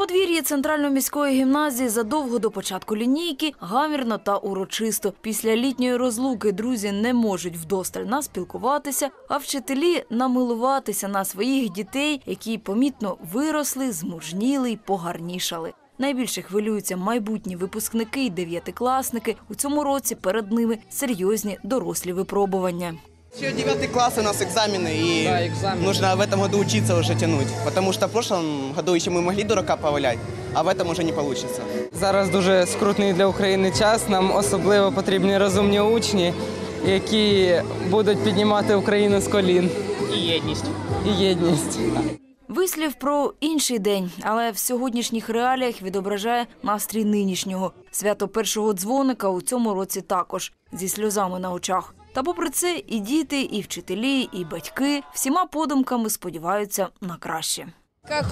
подвір'ї центральної міської гімназії задовго до початку лінійки гамірно та урочисто. Після літньої розлуки друзі не можуть вдосталь наспілкуватися, а вчителі намилуватися на своїх дітей, які помітно виросли, змужніли й погарнішали. Найбільше хвилюються майбутні випускники й дев'ятикласники. У цьому році перед ними серйозні дорослі випробування. Еще девятый класс у нас экзамены, и Да, экзамены. нужно в этом году учиться уже тянуть. Потому что в прошлом году еще мы могли дурака повалять, а в этом уже не получится. Зараз дуже скрутний для України час. Нам особливо потрібні розумні учні, які будуть піднімати Україну з колін. І єдність. І єдність. Вислів про інший день, але в сьогоднішніх реаліях відображає настрій нинішнього. Свято першого дзвоника у цьому році також зі сльозами на очах. Та попри це, і діти, і вчителі, і батьки всіма подумками сподіваються на краще. Как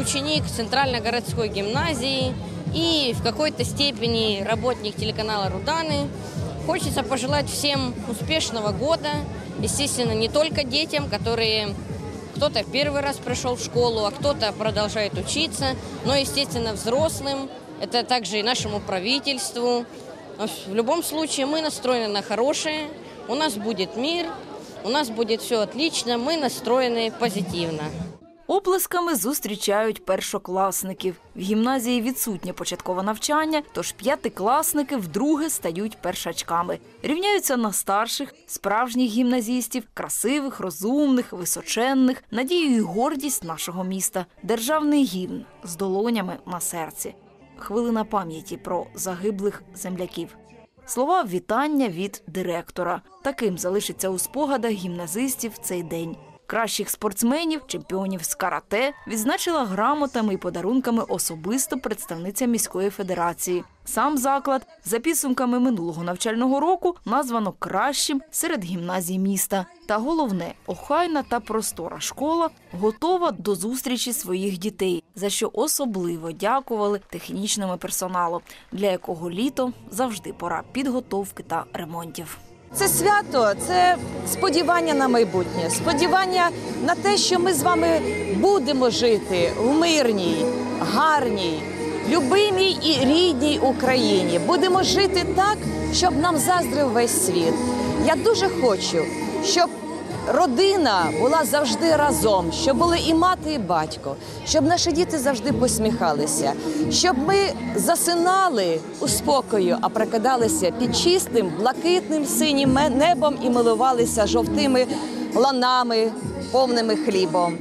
ученик Центрально-городской гимназии и в какой-то степени работник телеканала «Руданы», хочется пожелать всем успешного года. Естественно, не только детям, которые кто-то первый раз пришел в школу, а кто-то продолжает учиться, но, естественно, взрослым. Это также и нашему правительству. В любом случае мы настроены на хорошее, у нас будет мир, у нас будет все отлично, мы настроены позитивно. Оплесками зустрічають першокласників. В гімназії відсутнє початкове навчання, тож п'ятикласники вдруге стають першачками. Рівняються на старших, справжніх гімназістів, красивих, розумних, височенних, надію і гордість нашого міста. Державний гімн з долонями на серці. Хвилина пам'яті про загиблих земляків. Слова вітання від директора. Таким залишиться у спогадах гімназистів цей день. Кращих спортсменів, чемпіонів з карате відзначила грамотами і подарунками особисто представниця міської федерації. Сам заклад за підсумками минулого навчального року названо кращим серед гімназій міста. Та головне, охайна та простора школа готова до зустрічі своїх дітей, за що особливо дякували технічному персоналу, для якого літо завжди пора підготовки та ремонтів. Це свято, це сподівання на майбутнє, сподівання на те, що ми з вами будемо жити в мирній, гарній, любимій і рідній Україні. Будемо жити так, щоб нам заздрив весь світ. Я дуже хочу, щоб родина була завжди разом, щоб були і мати, і батько, щоб наші діти завжди посміхалися, щоб ми засинали у спокою, а прокидалися під чистим, блакитним синім небом і милувалися жовтими ланами, повними хлібом.